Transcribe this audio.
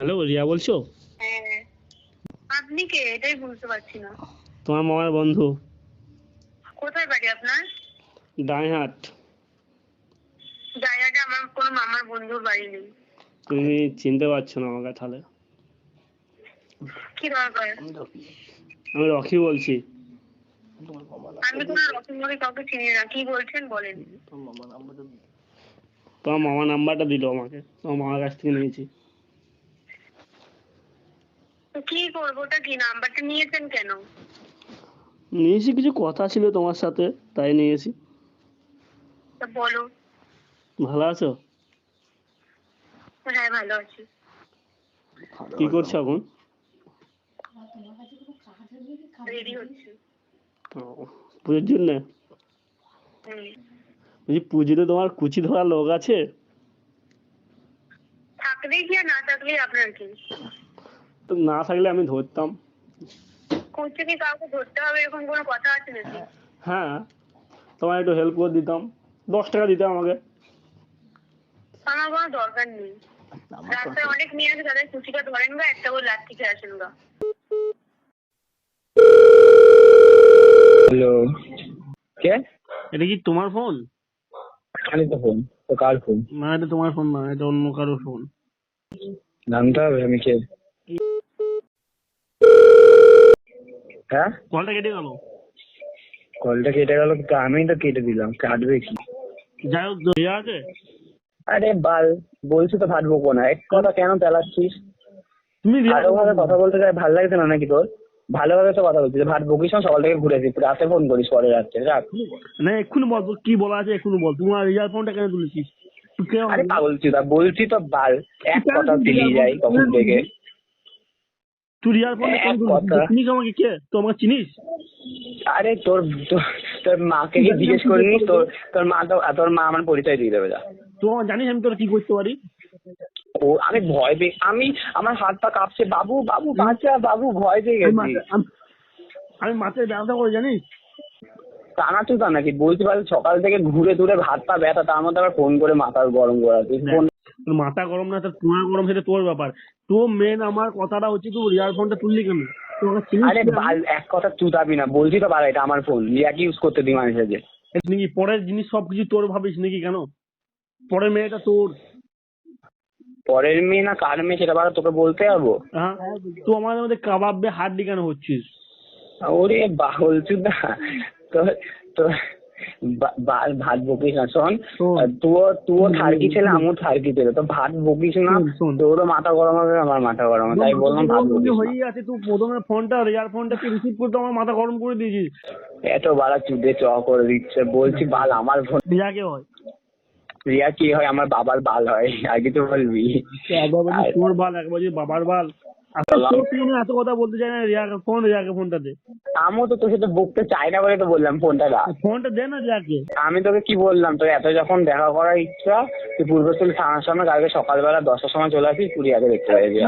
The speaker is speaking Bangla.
হ্যালো রিয়া বলছো? হ্যাঁ। আপনি কে? এটাই বুঝতে পারছি না। তোমার মামার বন্ধু। কোথায় বাড়ি আপনার? ডাইহাট। জায়গাটা আমার কোনো মামার বন্ধুর বাড়ি নেই। তুমি চিনতে পারছ না আমাকে তাহলে। কি দরকার আমি রকি। বলছি। আমি কোনো রকম করে কাউকে চিনি না। কি বলছেন বলেন। তোমার মামা নাম্বারটা দিল আমাকে। তোমার মামার কাছ থেকে নিয়েছি। কি করব? ওটা কি নাম্বারটা নিয়েছেন কেন? নিয়েছি কিছু কথা ছিল তোমার সাথে তাই নিয়েছি। বলো। ভালো আছো? হ্যাঁ ভালো আছি। কি করছ এখন? রেডি হচ্ছে। পুজোর জন্য? বলছি পুজোতে তোমার কুচি ধরা লোক আছে? থাকলে কি না থাকলে আপনার কি? না থাকলে আমি ধরতাম। করছে কি কাউকে ধরতে হবে এরকম কোনো কথা আছে নাকি? হ্যাঁ তোমার একটু হেল্প করে দিতাম। দশ টাকা দিতে আমাকে। আমার কোনো দরকার নেই। রাস্তায় অনেক মেয়ে আছে তাদের কুচিটা ধরেন গা একটা করে লাঠি খেয়ে আসেন গা। হ্যালো কে? এটা কি তোমার ফোন খালি তো ফোন তো কার ফোন না এটা তোমার ফোন না এটা অন্য কারও ফোন জানতে হবে আমি কে? হ্যাঁ? কলটা কেটে গেল। কলটা কেটে গেল তো আমি তো কেটে দিলাম কাটবে কি? যাই হোক আছে? আরে বাল বলছি তো ফাটবো কোনা এক কথা কেন তেলাচ্ছিস? তুমি ভালোভাবে কথা বলতে চাই ভালো লাগছে না নাকি তোর? ভালোভাবে তো কথা বলছিস ভাট বকিস না, সকাল থেকে ঘুরেছি রাতে ফোন করিস পরে রাত্রে রাখ। না এক্ষুনি বল কি বলা আছে এক্ষুনি বল তোমার রিয়ার ফোনটা কেন তুলেছিস? আরে পাগল চুদা বলছি তো বাল এক কথা পেরিয়ে যাই কখন থেকে। তুই রিয়ার। চিনিস আমাকে কে? তুই আমাকে চিনিস? আরে তোর তোর- মাকে কি জিজ্ঞেস করিনি? তোর তোর মা তো তোর মা আমার পরিচয় দিয়ে দেবে যা। আমার জানিস আমি তোর কি করতে পারি? ও আমি ভয় পেয়ে আমি আমার হাত পা কাঁপছে। বাবু বাবু বাঁচা বাবু ভয় পেয়ে গেছি। আমি- মাঠে ব্যবসা করে জানিস? টানা তুই নাকি বলতে পারি সকাল থেকে ঘুরে ঘুরে হাত পা ব্যথা তার মধ্যে আবার ফোন করে মাথা গরম করা। তুই ফোন তোর মাথা গরম না তোর তোমার গরম সেটা তোর ব্যাপার। তোর মেন আমার কথাটা হচ্ছে তুই রিয়ার ফোনটা তুললি কেন? আরে এক কথা চুতাবি না বলছি তো বাল এটা আমার ফোন রিয়াকে ইউজ করতে দিই মানুষের যে তুই কি পরের জিনিস সবকিছু তোর ভাবিস নাকি কেন? পরের মেয়েটা তোর। পরের মেয়ে না কার মেয়ে সেটা বারা তোকে বলতে যাব। হ্যাঁ তুই আমাদের মধ্যে কাবাবে হাড্ডি কেন হচ্ছিস? ওরে বাহল চুদা তোর তোর ভাত বকিস না শোন। তুও তুও থার্কি ছেলে আমিও থার্কি ছেলে তো ভাত বকিস না। তোরও মাথা গরম হবে আমার মাথা গরম হবে তাই বললাম ভাত বকিস না। হয়েই আছে তুই প্রথমে ফোনটা রিয়ার ফোনটা তুই রিসিভ করতে আমার মাথা গরম করে দিয়েছিস এত বাড়া চুদে চ করে দিচ্ছে বলছি বাল আমার ফোন রিয়াকে হয় রিয়া কি হয়? আমার বাবার বাল হয়। আগে তো বলবি। একবার তোর বাল একবার বাবার বাল। তুই এত কথা বলতে চাই না রিয়াকে। ফোন রিয়াকে ফোনটা দে। আমিও তো তোর সাথে বকতে চাই না বলে তো বললাম ফোনটা দা। ফোনটা দে না রিয়াকে। আমি তোকে কি বললাম? তোর এত যখন দেখা করার ইচ্ছা তুই পূর্বস্থলী থানার সামনে কালকে সকালবেলা দশটার সময় চলে আসিস তুই আগে দেখতে পাবি।